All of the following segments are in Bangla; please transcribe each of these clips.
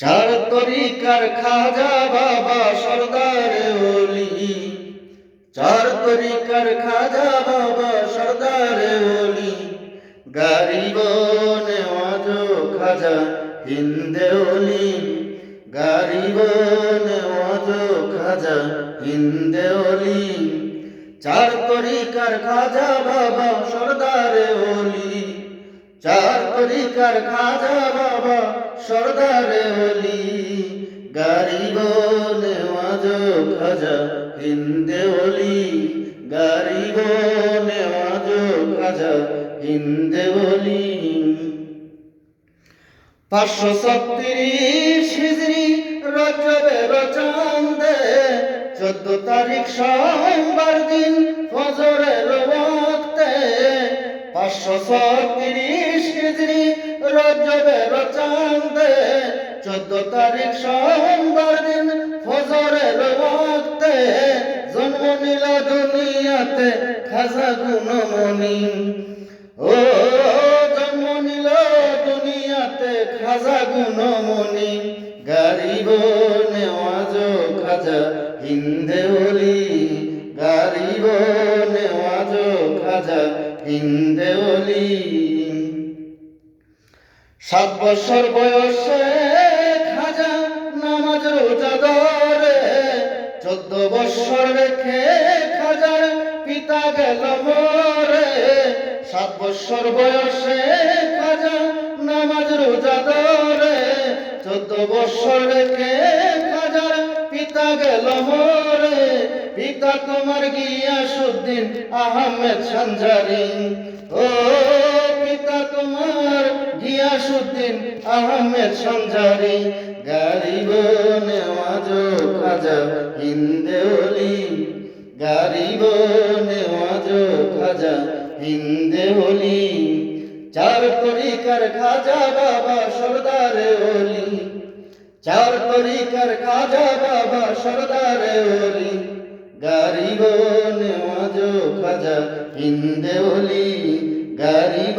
চার তরিকার খাজা বাবা সর্দার ওলি। চার তরিকার খাজা বাবা সর্দার ওলি। গারিব নেওয়াজ খাজা হিন্দে ওলি। গারিব নেওয়াজ খাজা হিন্দে ওলি। চার তরিকার খাজা বাবা সর্দার ওলি। চার তরিকার খাজা বাবা সর্দার ওলি গারিব নেওয়াজ খাজা, হিন্দে ওলি গারিব নেওয়াজ খাজা, হিন্দে ওলি। পাঁচশো ছত্রিশ হিজড়ি রজবের চান্দে চোদ্দ তারিখ সোমবার দিন ফজরের ওয়াক্তে পাঁচশো ছত্রিশ হিজড়ি রজবের চান্দে চোদ্দ তারিখ সোমবার দিন ফজরের ওয়াক্তে জন্ম নিল দুনিয়াতে খাজা গুণমণি। ও জন্ম নিল দুনিয়াতে খাজা গুণমণি গারিব নেওয়াজ খাজা হিন্দে ওলি। গারিব নেওয়াজ খাজা হিন্দে সাত বছর বয়সে খাজা নামাজ রোজা ধরে চোদ্দ বছর রেখে খাজার পিতা গেল মরে। সাত বছর বয়সে খাজা নামাজ রোজা ধরে চোদ্দ বছর রেখে খাজার পিতা গেল মরে। পিতা তোমার গিয়াসুদ্দিন আহমেদ সঞ্জারি ও পিতা তোমার গিয়াসুদ্দিন আহমেদ সঞ্জারি গারিব নেওয়াজ খাজা হিন্দে ওলি গারিব নেওয়াজ খাজা হিন্দে ওলি চার তরিকার খাজা বাবা সর্দার ওলি, চার তরিকার খাজা বাবা সর্দার ওলি গারিব নেওয়াজ খাজা হিন্দে ওলি গারিব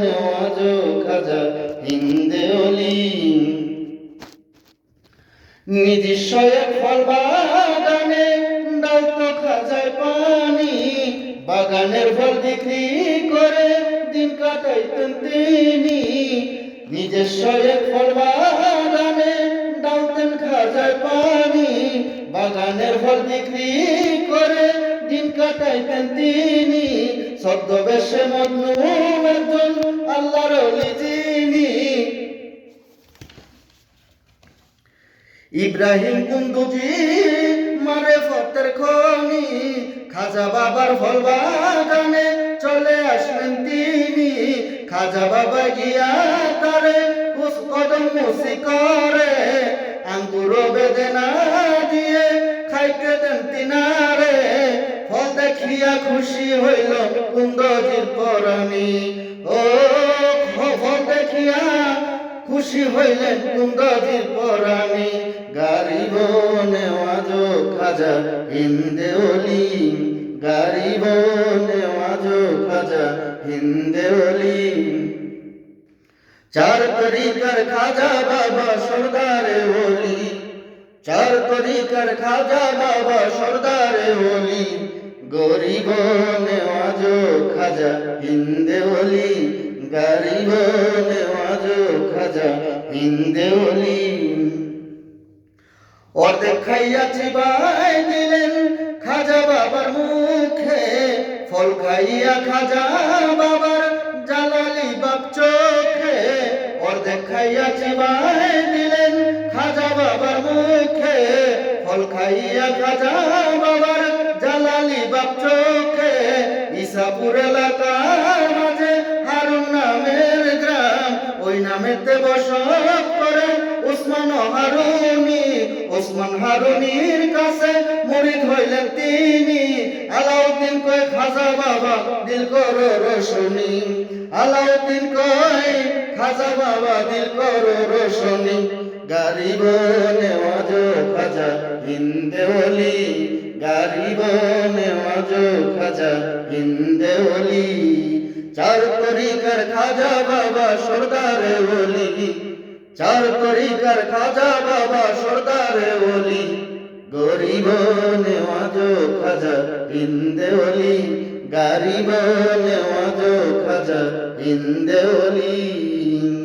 নেওয়াজ খাজা, হিন্দে ওলি নিজস্ব এক ফল বাগানে দাও তো খাজায় পানি। বাগানের ফল বিক্রি করে দিন কাটাইতেন তিনি। নিজস্ব এক ফল বাগানে, ডালতেন খাজায় পানি। বাগানের ফল বিক্রি করে দিন কাটাইতেন তিনি। ছদ্মবেশে মজনুম একজন আল্লাহর যিনি। ইব্রাহিম কুন্দুজি মারে ফতের খনি, খাজা বাবার ফল বাগানে চলে আসলেন তিনি। খাজা বাবা গিয়া তারে কদম মুসি করে। দেখিয়া খুশি হইল কুন্দজির পরাণী। ও ফল দেখিয়া খুশি হইলেন কুন্দজির পরাণী। গারিব নেওয়াজ খাজা হিন্দে ওলি গারিব নেওয়াজ খাজা হিন্দে ওলি চার তরিকার খাজা বাবা সর্দার ওলি। চার তরিকার খাজা বাবা সর্দার ওলি। গরিব নেওয়াজ খাজা হিন্দে ওলি গরিব নেওয়াজ খাজা হিন্দে ওলি অর্ধেক খাইয়াছি বাই দিলেন খাজা বাবার মুখে, ফল খাইয়া খাজা বাবার জালালি বাপ চোখে। অর্ধেক খাইয়াছি বাই দিলেন খাজা বাবার মুখে, ফল খাইয়া খাজা বাবার বাপ চোখে ইসাপুর এলাকার মাঝে হারুন নামের গ্রাম। ওই নামেতে বসত করে উসমান হারুনি। ওসমান হারুনির কাছে মরিদ হইলেন তিনি। আলাউদ্দিন কয় খাজা বাবা দিল করো রোশনি। আলাউদ্দিন কয় খাজা বাবা দিল করো রোশনি। গারিব নেওয়াজ খাজা হিন্দে ওলি গারিব নেওয়াজ খাজা হিন্দে ওলি চার তরিকার খাজা বাবা সর্দার ওলি, চার তরিকার খাজা বাবা সর্দারে ওলি গরিব নেওয়াজ খাজা ইন্দে ওলি